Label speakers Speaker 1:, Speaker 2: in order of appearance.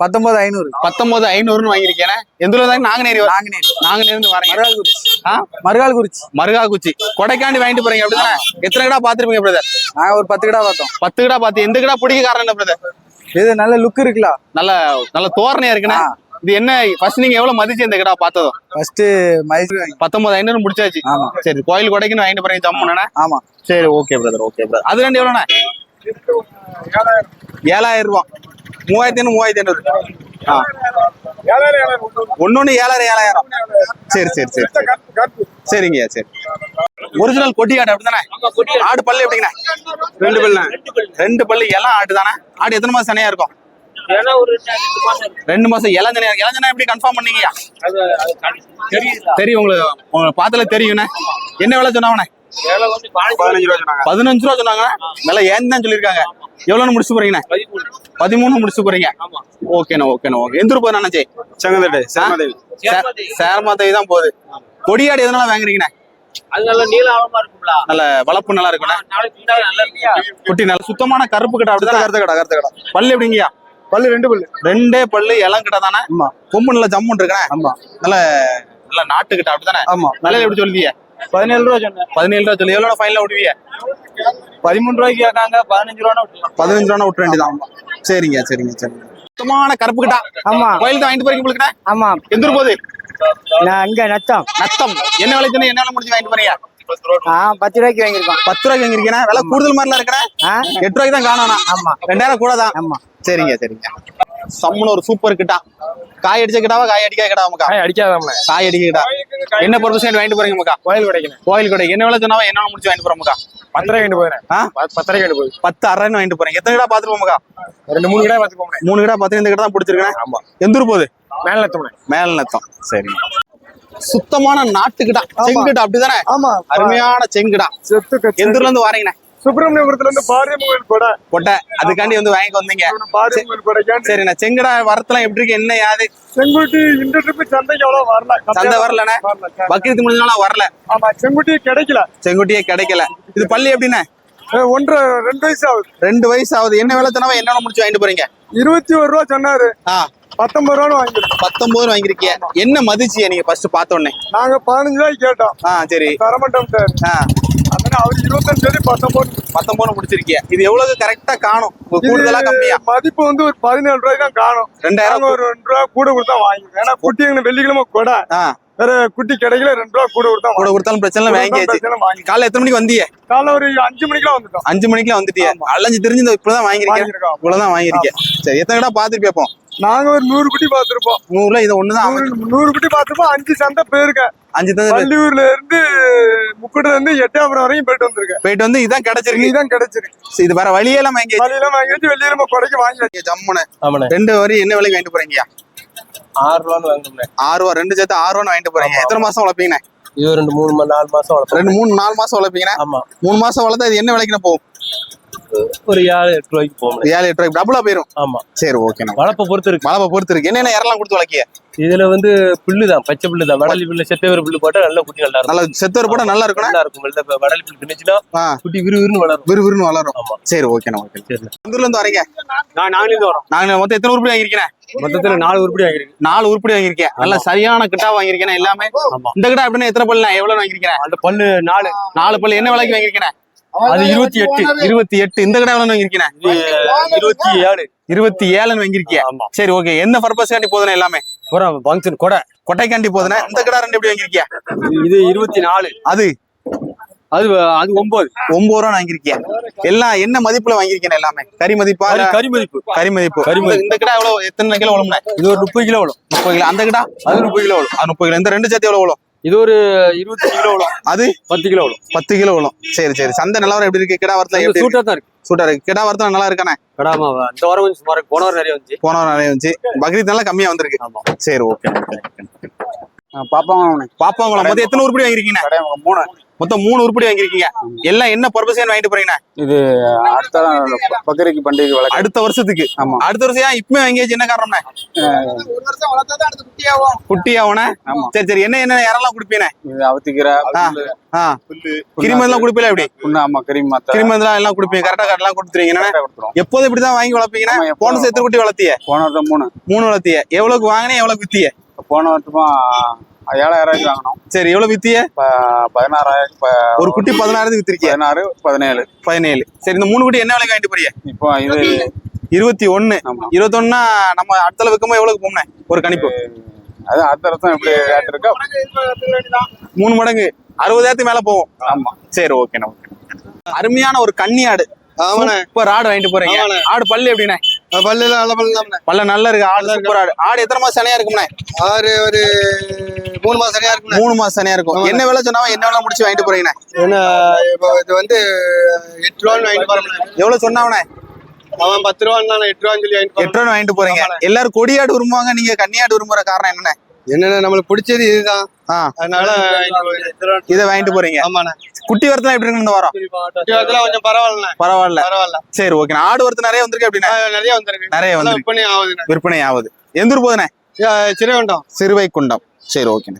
Speaker 1: பத்தொன்பது ஐநூறு.
Speaker 2: பத்தொன்பது ஐநூறுன்னு வாங்கியிருக்கேன். எந்த ஊர்ல இருந்தாங்க நாங்குநேரி
Speaker 1: நாங்குநேரி
Speaker 2: நாங்குநேரி. இருந்து வரேன்
Speaker 1: மறுகால் குறிச்சி
Speaker 2: ஆ?
Speaker 1: மறுகால் குறிச்சி
Speaker 2: மருகா குச்சி கொடைக்காண்டி வாங்கிட்டு போறீங்க அப்படிதானே? எத்தனை கடா பாத்திருப்பீங்க பிரதர்
Speaker 1: நாங்க ஒரு பத்து கிடா பார்த்தோம்.
Speaker 2: பத்து கடா பார்த்து எந்த கடா பிடிக்க காரணம் என்ன பிரதர்
Speaker 1: இது நல்ல லுக் இருக்குல்ல.
Speaker 2: நல்ல நல்ல தோரணையா இருக்குண்ணே. இது என்ன ஃபர்ஸ்ட் நீங்க எவ்வளவு மதிச்சு இந்த கடா பார்த்ததும்?
Speaker 1: ஃபர்ஸ்ட் மைசூர் வாங்கி
Speaker 2: பத்தொன்பது ஐநூறு முடிச்சாச்சு.
Speaker 1: ஆமா.
Speaker 2: சரி கோயில் கொடைக்குன்னு வாங்கிட்டு போறீங்க ஜம்முண்ணே
Speaker 1: ஆமா.
Speaker 2: சரி ஓகே பிரதர் ஓகே பிரதர் அது ரெண்டு எவ்வளோண்ணே? ஏழாயிரம். ரூபா மூவாயிரத்தி ஐநூறு மூவாயிரத்தி ஐநூறு. ஆ. ஒன்னொன்னு ஏழாயிரம் ஏழாயிரம். சரி சரி சரி சரி. சரிங்கய்யா சரி. ஒரிஜினல் கொட்டி ஆடு அப்படிதானே ஆடு பல்லு எப்படிங்கண்ணே? ரெண்டு பல்லு ரெண்டு பல்லு எல்லாம் ஆடு தானே? ஆடு எத்தனை மாசம் சனையா இருக்கும்? ரெண்டு மாசம் இளஞ்சனையா இளஞ்சனா எப்படி கன்ஃபார்ம் பண்ணீங்கய்யா? தெரியும் உங்களுக்கு உங்களுக்கு பார்த்தாலே தெரியுண்ணே என்ன விலை சொன்னாங்கண்ணே? பதினஞ்சு ரூபா சொன்னாங்க. விலை ஏன் தான் சொல்லியிருக்காங்க? எவ்வளோன்னு முடிச்சு போறீங்கண்ணே? பதிமூணு முடிச்சு போறீங்க. ஓகேண்ணா ஓகேண்ணா ஓகே. எந்த ரூபாய் அண்ணாச்சி?
Speaker 3: செங்கந்தட்டு
Speaker 2: சேரமாத்தவி தான் போகுது. கொடியாடு எதனால வாங்குறீங்கண்ணே?
Speaker 4: அது நல்ல ஆழமா இருக்கும்ல.
Speaker 2: நல்ல நல்லா
Speaker 4: நல்லா
Speaker 2: குட்டி நல்ல சுத்தமான கருப்பு கடை அப்படிதான்?
Speaker 1: கருத்த கடை கருத்த கடை.
Speaker 2: பல்லு எப்படிங்கய்யா?
Speaker 1: பல்லு ரெண்டு பல்லு.
Speaker 2: ரெண்டே பல்லு இளம் கடை தானே? கொம்பு நல்ல ஜம்முன் இருக்கண்ணே
Speaker 1: ஆமா.
Speaker 2: நல்ல நல்ல நாட்டு கிட்ட அப்படிதானே?
Speaker 1: ஆமா.
Speaker 2: விலை எப்படி சொல்லுவீங்க?
Speaker 1: பதினேழு ரூபா சொன்னேன்.
Speaker 2: பதினேழு ரூபா சொல்லி. எவ்வளோ ஃபைனல் விடுவீங்க?
Speaker 1: பதிமூணு ரூபாய்க்கு கேட்காங்க பதினஞ்சு ரூபா
Speaker 2: பதினஞ்சு ரூபா விட்டு வேண்டியதான் சரிங்க சரிங்க சரிங்க. சுத்தமான கருப்பு கிட்டா.
Speaker 5: ஆமா.
Speaker 2: கோயில் தான் வாங்கிட்டு போறீங்க உங்களுக்கு
Speaker 5: ஆமா.
Speaker 2: எந்த ஊர் போகுது?
Speaker 5: நான் இங்க நத்தம்.
Speaker 2: நத்தம். என்ன விலை சொன்னீங்க? என்ன விலை முடிச்சு வாங்கிட்டு
Speaker 5: ஆ பத்து ரூபாய்க்கு வாங்கியிருக்கோம்.
Speaker 2: பத்து ரூபாய்க்கு வாங்கிருக்கீங்க விலை கூடுதல் மாதிரிலாம் இருக்கிறேன் எட்டு ரூபாய்க்கு தான் காணணும்
Speaker 5: ஆமா.
Speaker 2: ரெண்டாயிரம் கூட தான்.
Speaker 5: ஆமா.
Speaker 2: சரிங்க சரிங்க. சம்முன்னு ஒரு சூப்பர் கிட்டா. காய் அடிச்ச கிட்டாவா காய் அடிக்காத கிட்டா மக்கா
Speaker 1: அடிக்காதாம
Speaker 2: காய் அடிக்க கிட்டா. என்ன பர்பஸ் வாங்கிட்டு போறீங்க மக்கா
Speaker 1: கோயில் கிடைக்கணும்
Speaker 2: கோயில் கொடை என்ன விலை சொன்னாவா என்ன முடிச்சு வாங்கிட்டு போறோம் மக்கா
Speaker 1: பத்தரை வாங்கிட்டு போயிடுறேன்.
Speaker 2: ஆ?
Speaker 1: பத்தரை வாங்கிட்டு போகுது
Speaker 2: பத்து அரைன்னு வாங்கிட்டு போறீங்க எத்தனை கிடா பாத்துருவோம் மக்கா
Speaker 1: ரெண்டு மூணு கிடா பார்த்துக்கோங்க
Speaker 2: மூணு கிடா பார்த்து இந்த கிட்ட தான் பிடிச்சிருக்கேன்.
Speaker 1: ஆமா.
Speaker 2: எந்த ஊர் போகுது?
Speaker 1: மேல
Speaker 2: நத்தம். சரி சுத்தமான நாட்டுக்கிடா செங்கிடா அப்படிதானே?
Speaker 1: ஆமா.
Speaker 2: அருமையான செங்கிடா.
Speaker 1: செத்து
Speaker 2: எந்த ஊர்ல இருந்து வாரீங்கண்ணே?
Speaker 1: சுப்பிரமணியபுரத்துல இருந்து பாரியம் கோயில் கூட.
Speaker 2: கொட்டை. அதுக்காண்டி வந்து வாங்கிட்டு வந்தீங்க.
Speaker 1: பாரியம் கோயில் கூட
Speaker 2: சரிண்ணா. செங்கடா வரத்துலாம் எப்படி இருக்கு? என்ன யாது?
Speaker 1: செங்குட்டி இந்த ட்ரிப் சந்தைக்கு அவ்வளவு வரல.
Speaker 2: சந்தை வரலண்ணே. பக்ரீத்து முடிஞ்சனால வரல.
Speaker 1: ஆமா செங்குட்டி கிடைக்கல.
Speaker 2: செங்குட்டியே கிடைக்கல. இது பள்ளி எப்படிண்ணே?
Speaker 1: அஹ் ஒன்றரை ரெண்டு வயசு ஆகுது.
Speaker 2: ரெண்டு வயசு ஆகுது. என்ன விலை சொன்னாவா? என்ன முடிச்சு வாங்கிட்டு போறீங்க?
Speaker 1: இருபத்தி ஒரு ரூபா சொன்னாரு. பத்தொன்பது ரூபான்னு வாங்கிருக்கோம்
Speaker 2: பத்தொன்பது ரூபா வாங்கிருக்கீங்க என்ன மதிச்சிய நீங்க ஃபர்ஸ்ட் பார்த்த உடனே
Speaker 1: நாங்க பதினஞ்சு ரூபாய்க்கு கேட்டோம்.
Speaker 2: ஆ சரி.
Speaker 1: தரமாட்டோம் சார்.
Speaker 2: ஆ.
Speaker 1: அதனால அவர் இருபத்தஞ்சு சொல்லி பத்தொன்பது
Speaker 2: பத்தொன்பது முடிச்சிருக்கீங்க. இது எவ்வளவு கரெக்டா காணும்? கூடுதலா கம்மியா?
Speaker 1: மதிப்பு வந்து ஒரு பதினேழு ரூபாய்க்கு தான் காணும்.
Speaker 2: ரெண்டாயிரம்
Speaker 1: ஒரு ரெண்டு ரூபா கூட கொடுத்தா வாங்கிக்கிறோம் ஏன்னா குட்டி எங்களுக்கு வெள்ளிக்கிழமை கூட. வேற குட்டி கிடைக்கல ரெண்டு ரூபா கூட கொடுத்தா
Speaker 2: கூட கொடுத்தாலும் பிரச்சனை
Speaker 1: வாங்கி
Speaker 2: காலைல எத்தனை மணிக்கு வந்தீங்க?
Speaker 1: காலைல ஒரு அஞ்சு மணிக்கெல்லாம் வந்துட்டோம்.
Speaker 2: அஞ்சு மணிக்கெல்லாம் வந்துட்டியா. அலைஞ்சு தெரிஞ்சு இந்த இப்பதான் வாங்கிருக்கேன் இவ்வளவுதான் வாங்கிருக்கேன் சரி எத்தனை கடை பாத்துட்டு பேப்போம்
Speaker 1: நாங்க ஒரு நூறு குட்டி பார்த்திருப்போம்.
Speaker 2: நூறுல இது ஒண்ணுதான்
Speaker 1: நூறு குட்டி பார்த்திருப்போம். அஞ்சு சந்தை போயிருக்கேன்
Speaker 2: அஞ்சு தந்து
Speaker 1: பள்ளியூர்ல இருந்து முக்குடுல இருந்து எட்டாபுரம் வரையும் போயிட்டு வந்திருக்கேன்.
Speaker 2: போயிட்டு வந்து இதான் கிடைச்சிருக்கு.
Speaker 1: இதுதான் கிடைச்சிருக்கு.
Speaker 2: சரி, இது வேற வழியெல்லாம் வாங்கி
Speaker 1: வழியெல்லாம் வாங்கி வச்சு வெள்ளியில கொடைக்கு வாங்கி
Speaker 2: ஜம்முன்னு.
Speaker 3: ஆமாண்ணே.
Speaker 2: ரெண்டு வரி என்ன விலைக்கு வாங்கிட்டு போறீங்க?
Speaker 3: ஆறு ரூபான்னு வாங்கினோம்ண்ணே
Speaker 2: ஆறு ரூபா ரெண்டு சேர்த்து ஆறு ரூபா வாங்கிட்டு போறீங்க. எத்தனை மாசம் வளர்ப்பீங்கண்ணே
Speaker 3: இது ரெண்டு மூணு நாலு மாசம் வளர்ப்போம்
Speaker 2: ரெண்டு மூணு நாலு மாசம் வளர்ப்பீங்கண்ணே
Speaker 3: ஆமா.
Speaker 2: மூணு மாசம் வளர்த்தா இது என்ன விலைக்குண்ணே போகும்?
Speaker 3: ஒரு ஏழு எட்டு ரூபாய்க்கு போகும்.
Speaker 2: ஏழு எட்டு ரூபாய்க்கு டபுளா போயிரும்.
Speaker 3: ஆமா.
Speaker 2: சரி ஓகேண்ணா
Speaker 3: வளர்ப்பை பொறுத்து இருக்கு.
Speaker 2: மழை பொறுத்து இருக்கு. என்னென்ன இறலாம் கொடுத்து வளர்க்கிய?
Speaker 3: இதுல வந்து புல்லு தான் பச்சை புல்லு தான் வடலி புல்லு செத்தவர புல்லு போட்டா நல்ல குட்டி நல்லா இருக்கும்.
Speaker 2: நல்ல செத்தவர் போட நல்லா இருக்கணும்
Speaker 3: நல்லா இருக்கும். வெள்ளை ப- வடலி புல்லு
Speaker 2: ஆ.
Speaker 3: குட்டி விறுவிறுன்னு வளரும்.
Speaker 2: விறுவிறுன்னு வளரும்.
Speaker 3: ஆமா.
Speaker 2: சரி ஓகேண்ணா ஓகே
Speaker 3: சரி.
Speaker 2: எந்த ஊர்ல இருந்து வரீங்க
Speaker 1: நான் நாங்களே வரோம்
Speaker 2: நாங்க மொத்தம் எத்தனை உருப்படி வாங்கியிருக்கேன்
Speaker 1: மொத்தத்துல நாலு உருப்படி வாங்கிருக்கு
Speaker 2: நாலு உருப்படி வாங்கியிருக்கேன் நல்ல சரியான கிட்டா வாங்கியிருக்கேன் எல்லாமே. இந்த கிட்டா எப்படின்னா எத்தனை பல்லு எவ்வளவு வாங்கியிருக்கேன்
Speaker 1: அந்த பல்லு நாலு.
Speaker 2: நாலு பல்லு. என்ன விலைக்கு வாங்கியிருக்கேன்
Speaker 1: அது இருபத்தி எட்டு
Speaker 2: இருபத்தி எட்டு. இந்த கடை எவ்வளவு வாங்கியிருக்கேன்?
Speaker 1: இருபத்தி ஏழு.
Speaker 2: இருபத்தி ஏழுன்னு வாங்கியிருக்கியா?
Speaker 1: ஆமா.
Speaker 2: சரி ஓகே என்ன பர்பஸ் காண்டி போதுனே எல்லாமே?
Speaker 1: ஃபங்க்ஷன் கொடை.
Speaker 2: கொட்டைக்காண்டி போதுனே? இந்த கடை ரெண்டு எப்படி வாங்கியிருக்கியா?
Speaker 1: இது இருபத்தி நாலு.
Speaker 2: அது?
Speaker 1: அது அது ஒன்பது
Speaker 2: ஒன்பது ரூபா வாங்கியிருக்கியா? எல்லாம் என்ன மதிப்புல வாங்கியிருக்கேன் எல்லாமே? கறி மதிப்பா
Speaker 1: கறி மதிப்பு.
Speaker 2: கறி மதிப்பு.
Speaker 1: கறி மதிப்பு.
Speaker 2: இந்த- கடை எவ்வளவு எத்தனை கிலோ வளம்னே
Speaker 1: இது ஒரு முப்பது கிலோ வரும்
Speaker 2: முப்பது கிலோ. அந்த கடை?
Speaker 1: அது முப்பது கிலோ வரும்
Speaker 2: அது முப்பது கிலோ. இந்த ரெண்டு சேர்த்து எவ்வளவு வரும்
Speaker 1: இது ஒரு இருபத்தி கிலோ வரும்
Speaker 2: அது?
Speaker 1: பத்து கிலோ வரும்
Speaker 2: பத்து கிலோ வரும் சரி சரி. சந்தை நிலவரம் எப்படி இருக்கு? கிடா வரத்துல எப்படி இருக்கு?
Speaker 1: சூட்டா தான் இருக்கு.
Speaker 2: சூட்டா இருக்கு. கிடா வரத்துல நல்லா இருக்கானே?
Speaker 1: கடாமா இந்த வாரம் கொஞ்சம் சுமார் போன வாரம் நிறைய வந்துச்சு.
Speaker 2: போன வாரம் நிறைய வந்துச்சு. பக்ரீத் நல்லா கம்மியா வந்திருக்கு.
Speaker 1: ஆமா.
Speaker 2: சரி ஓகே.
Speaker 1: பாப்பா
Speaker 2: பாப்பாங்களா மொத்தம் எத்தனை உருப்படி வாங்கிருக்கீங்க
Speaker 1: மூணு.
Speaker 2: மொத்தம் மூணு உருப்படி வாங்கியிருக்கீங்க. எல்லாம் என்ன பர்பஸ் வாங்கிட்டு போறீங்கண்ணா
Speaker 6: இது அடுத்த பக்கரிக்கு பண்டிகை வழக்கு.
Speaker 2: அடுத்த வருஷத்துக்கு.
Speaker 6: ஆமா.
Speaker 2: அடுத்த வருஷம் ஏன் இப்பவே வாங்கியாச்சு? என்ன காரணம்ண்ணே குட்டி
Speaker 6: ஆமா.
Speaker 2: சரி சரி. என்ன என்ன யாரெல்லாம் குடிப்பீனே
Speaker 6: இது அவத்திக்கீரை
Speaker 2: ஆ. ஆ. கிருமி எல்லாம் குடிப்பீல எப்படி?
Speaker 6: ஆமா கிரீம் மாத்த.
Speaker 2: கிருமி எல்லாம் குடிப்பீங்க. கரெக்டா கரெக்டா கொடுத்துருவீங்க. எப்போதும் இப்படிதான் வாங்கி வளர்ப்பீங்கன்னா. போன வருஷம் எத்தனை குட்டி வளர்த்திய?
Speaker 6: போன வருஷம் மூணு.
Speaker 2: மூணு வளர்த்திய. எவ்வளவுக்கு வாங்கினே எவ்வளவுக்கு வித்திய
Speaker 6: போன வருஷமா ஏழாயிரம் வாங்கினோம்.
Speaker 2: சரி எவ்வளவு வித்திய?
Speaker 6: பதினாறாயிரம்
Speaker 2: ஒரு குட்டி பதினாயிரத்துக்கு வித்திருக்கிய?
Speaker 6: பதினாறு பதினேழு.
Speaker 2: பதினேழு. சரி இந்த மூணு குட்டி என்ன விலைக்கு வாங்கிட்டு போறீங்க?
Speaker 6: இப்போ இது
Speaker 2: இருபத்தி ஒண்ணு
Speaker 6: ஆமா.
Speaker 2: இருபத்தொன்னா நம்ம அடுத்த விற்கும்போது எவ்வளவுக்கு போம்னே ஒரு கணிப்பு.
Speaker 6: அது அடுத்த வருஷம் எப்படி ரேட் இருக்கோ?
Speaker 2: மூணு மடங்கு. அறுபதாயிரத்துக்கு மேல போகும்.
Speaker 6: ஆமா.
Speaker 2: சரி ஓகேண்ணா ஓகே அருமையான ஒரு கன்னி ஆடு
Speaker 7: ஆமாண்ணே.
Speaker 2: சூப்பர் ஆடு வாங்கிட்டு போறீங்க. ஆடு பல்லு எப்படிண்ணே?
Speaker 7: பல்லு எல்லாம் நல்ல பல்லு
Speaker 2: பல்ல நல்லா இருக்கு. ஆடு சூப்பர் ஆடு. ஆடு எத்தனை மாசம் சனையா இருக்கும்ண்ணே?
Speaker 7: ஆறு ஒரு மூணு மாசம் சரியா இருக்குண்ணே
Speaker 2: மூணு மாசம் சனையா இருக்கும். என்ன விலை சொன்னாலும் என்ன விலை முடிச்சு வாங்கிட்டு போறீங்கண்ணே?
Speaker 7: ஏன்னா இப்போ இது வந்து எட்டு ரூபான்னு வாங்கிட்டு போறோம்ண்ணே
Speaker 2: எவ்வளவு சொன்னாவண்ணே
Speaker 7: அவன் பத்து ரூபான்னு எட்டு ரூபான்னு சொல்லி வாங்கிட்டு
Speaker 2: எட்டு ரூபா வாங்கிட்டு போறீங்க. எல்லாரும் கொடியாடு விரும்புவாங்க நீங்க கன்னியாடு விரும்புற காரணம் என்னண்ணே?
Speaker 7: என்னென்ன நம்மளுக்கு பிடிச்சது இதுதான். அதனால.
Speaker 2: இதை வாங்கிட்டு போறீங்க.
Speaker 7: ஆமாண்ணே.
Speaker 2: குட்டி வரத்துல எப்படி இருக்கு இந்த வாரம்?
Speaker 7: இதெல்லாம் கொஞ்சம் பரவாயில்லண்ணே.
Speaker 2: பரவாயில்ல.
Speaker 7: பரவாயில்ல.
Speaker 2: சரி ஓகே ஆடு வரத்து நிறைய வந்திருக்கு அப்படின்னா?
Speaker 7: நிறைய வந்திருக்கு.
Speaker 2: நிறைய வந்திருக்கு.
Speaker 7: விற்பனை ஆகுதுண்ணே.
Speaker 2: விற்பனை ஆகுது. எந்த ஊர் போகுதுண்ணே?
Speaker 7: சிறுவண்டம்.
Speaker 2: சிறுவைக்குண்டம் சரி ஓகேண்ணே